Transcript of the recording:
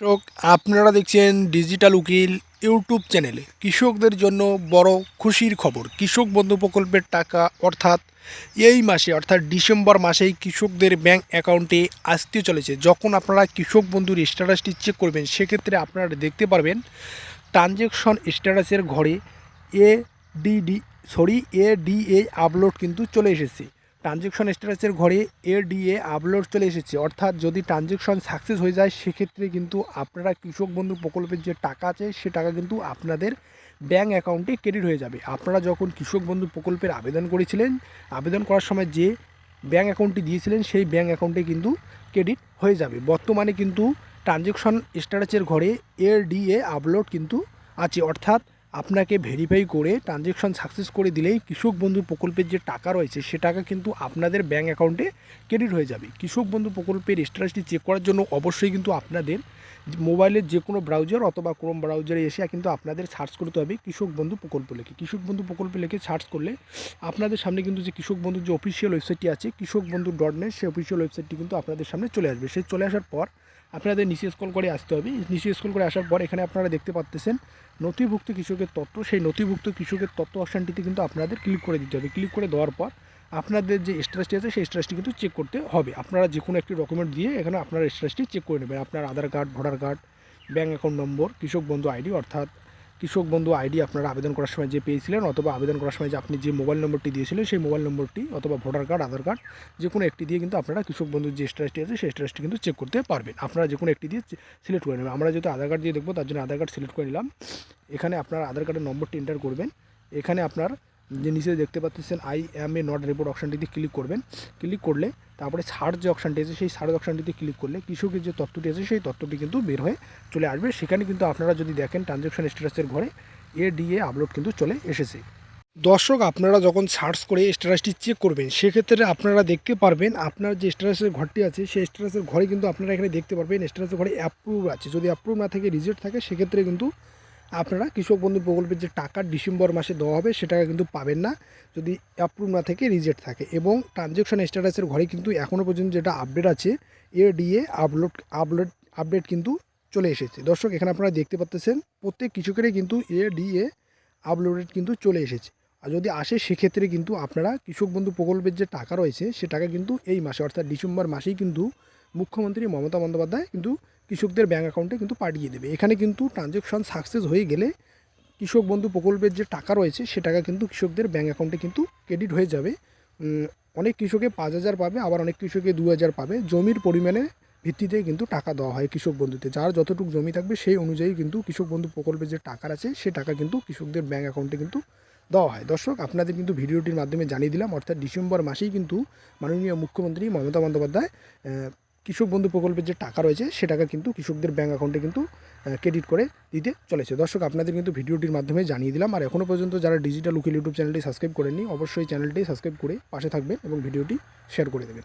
দর্শক, আপনারা দেখছেন ডিজিটাল উকিল ইউটিউব চ্যানেলে কৃষকদের জন্য বড় খুশির খবর। কৃষক বন্ধু প্রকল্পের টাকা অর্থাৎ এই মাসে, অর্থাৎ ডিসেম্বর মাসেই কৃষকদের ব্যাংক অ্যাকাউন্টে আসতে চলেছে। যখন আপনারা কৃষক বন্ধুর স্ট্যাটাসটি চেক করবেন, সেক্ষেত্রে আপনারা দেখতে পারবেন ট্রানজ্যাকশন স্ট্যাটাসের ঘরে A DD sorry A DA upload কিন্তু চলে এসেছে। ট্রানজ্যাকশন স্ট্যাটাসের ঘরে এ ডিএ আপলোড চলে এসেছে। অর্থাৎ যদি ট্রানজ্যাকশন সাকসেস হয়ে যায়, সেক্ষেত্রে কিন্তু আপনারা কৃষক বন্ধু প্রকল্পের যে টাকা আছে, সে টাকা কিন্তু আপনাদের ব্যাঙ্ক অ্যাকাউন্টে ক্রেডিট হয়ে যাবে। আপনারা যখন কৃষক বন্ধু প্রকল্পের আবেদন করেছিলেন, আবেদন করার সময় যে ব্যাঙ্ক অ্যাকাউন্টটি দিয়েছিলেন, সেই ব্যাঙ্ক অ্যাকাউন্টে কিন্তু ক্রেডিট হয়ে যাবে। বর্তমানে কিন্তু ট্রানজ্যাকশন স্ট্যাটাসের ঘরে এ ডিএ আপলোড কিন্তু আছে। অর্থাৎ আপনাকে ভেরিফাই করে ট্রানজ্যাকশন সাকসেস করে দিলেই কৃষক বন্ধু প্রকল্পের যে টাকা রয়েছে, সে টাকা কিন্তু আপনাদের ব্যাঙ্ক অ্যাকাউন্টে ক্রেডিট হয়ে যাবে। কৃষক বন্ধু প্রকল্পের স্ট্যাটাসটি চেক করার জন্য অবশ্যই কিন্তু আপনাদের মোবাইলের যে কোনো ব্রাউজার অথবা ক্রোম ব্রাউজারে এসে কিন্তু আপনাদের সার্চ করতে হবে কৃষক বন্ধু প্রকল্প লেখে। কৃষক বন্ধু প্রকল্প লেখে সার্চ করলে আপনাদের সামনে কিন্তু যে কৃষক বন্ধুর যে অফিসিয়াল ওয়েবসাইটটি আছে, কৃষক বন্ধু ডট নেট সেই অফিসিয়াল ওয়েবসাইটটি কিন্তু আপনাদের সামনে চলে আসবে। সেই চলে আসার পর আপনাদের নিচে স্ক্রল করে আসতে হবে। নিচে স্ক্রল করে আসার পর এখানে আপনারা দেখতে পাচ্ছেন নথিভুক্ত কৃষকের তথ্য সেই নথিভুক্ত কৃষকের তত্ত্ব অপশানটিতে কিন্তু আপনাদের ক্লিক করে দিতে হবে। ক্লিক করে দেওয়ার পর আপনাদের যে স্ট্যাটাসটি আছে, সেই স্ট্যাটাসটি কিন্তু চেক করতে হবে। আপনারা যে কোনো একটি ডকুমেন্ট দিয়ে এখানে আপনার স্ট্যাটাসটি চেক করে নেবেন। আপনার Aadhaar card voter card bank account number Krishak Bandhu ID অর্থাৎ কৃষক বন্ধু আইডি আপনারা আবেদন করার সময় যে পেয়েছিলেন অথবা আবেদন করার সময় যে আপনি যে মোবাইল নম্বরটি দিয়েছিলেন, সেই মোবাইল নম্বরটি অথবা ভোটার কার্ড, আধার কার্ড, যে কোনো একটি দিয়ে কিন্তু আপনারা কৃষক বন্ধুর যে স্ট্যাটাসটি আছে, সেই স্ট্যাটাসটি কিন্তু চেক করতে পারবেন। আপনারা যে কোনো একটি দিয়ে সিলেক্ট করে নেবেন। আমরা যেহেতু আধার কার্ড দিয়ে দেখব, তার জন্য আধার কার্ড সিলেক্ট করে নিলাম। এখানে আপনার আধার কার্ডের নম্বরটি এন্টার করবেন। এখানে আপনার যে নিচে দেখতে পাচ্ছেন I am a not report অপশানটিতে click করবেন। ক্লিক করলে তারপরে সার্চ যে অপশানটি আছে, সেই সার্চ অপশানটিতে ক্লিক করলে কৃষকের যে তথ্যটি আছে, সেই তথ্যটি কিন্তু বের হয়ে চলে আসবে। সেখানে কিন্তু আপনারা যদি দেখেন ট্রানজ্যাকশন স্ট্যাটাসের ঘরে এ ডিএ আপলোড কিন্তু চলে এসেছে। দর্শক, আপনারা যখন সার্চ করে স্ট্যাটাসটি চেক করবেন, সেক্ষেত্রে আপনারা দেখতে পারবেন আপনার যে স্ট্যাটাসের ঘরটি আছে, সেই স্ট্যাটাসের ঘরে কিন্তু আপনারা এখানে দেখতে পারবেন স্ট্যাটাসের ঘরে অ্যাপ্রুভ আছে। যদি অ্যাপ্রুভ না থাকে রিজেক্ট থাকে, সেক্ষেত্রে কিন্তু আপনারা কৃষক বন্ধু প্রকল্পের যে টাকা ডিসেম্বর মাসে দেওয়া হবে সেটাকে কিন্তু পাবেন না যদি অ্যাপ্রুভ না থেকে রিজেক্ট থাকে। এবং ট্রানজ্যাকশন স্ট্যাটাসের ঘরে কিন্তু এখনও পর্যন্ত যেটা আপডেট আছে A DA upload upload update কিন্তু চলে এসেছে। দর্শক, এখানে আপনারা দেখতে পাচ্ছেন প্রত্যেক কৃষকেরই কিন্তু এ ডিএ আপলোডেড কিন্তু চলে এসেছে। আর যদি আসে, সেক্ষেত্রে কিন্তু আপনারা কৃষক বন্ধু প্রকল্পের যে টাকা রয়েছে, সে টাকা কিন্তু এই মাসে, অর্থাৎ ডিসেম্বর মাসেই কিন্তু মুখ্যমন্ত্রী মমতা বন্দ্যোপাধ্যায় কিন্তু কৃষকদের ব্যাঙ্ক অ্যাকাউন্টে কিন্তু পাঠিয়ে দেবে। এখানে কিন্তু ট্রানজ্যাকশন সাকসেস হয়ে গেলে কৃষক বন্ধু প্রকল্পের যে টাকা রয়েছে, সে টাকা কিন্তু কৃষকদের ব্যাঙ্ক অ্যাকাউন্টে কিন্তু ক্রেডিট হয়ে যাবে। অনেক কৃষকে পাঁচ হাজার পাবে, আবার অনেক কৃষকে দু হাজার পাবে। জমির পরিমাণে ভিত্তিতে কিন্তু টাকা দেওয়া হয় কৃষক বন্ধুতে। যার যতটুকু জমি থাকবে, সেই অনুযায়ী কিন্তু কৃষক বন্ধু প্রকল্পের যে টাকা আছে, সে টাকা কিন্তু কৃষকদের ব্যাঙ্ক অ্যাকাউন্টে কিন্তু দেওয়া হয়। দর্শক, আপনাদের কিন্তু ভিডিওটির মাধ্যমে জানিয়ে দিলাম, অর্থাৎ ডিসেম্বর মাসেই কিন্তু মাননীয় মুখ্যমন্ত্রী মমতা বন্দ্যোপাধ্যায় কৃষক বন্ধু প্রকল্পের যে টাকা রয়েছে, সে টাকা কিন্তু কৃষকদের ব্যাঙ্ক অ্যাকাউন্টে কিন্তু ক্রেডিট করে দিতে চলেছে। দর্শক, আপনাদের কিন্তু ভিডিওটির মাধ্যমে জানিয়ে দিলাম। আর এখনও পর্যন্ত যারা ডিজিটাল উকিল ইউটিউব চ্যানেলটি সাবস্ক্রাইব করেননি, অবশ্যই চ্যানেলটি সাবস্ক্রাইব করে পাশে থাকবেন এবং ভিডিওটি শেয়ার করে দেবেন।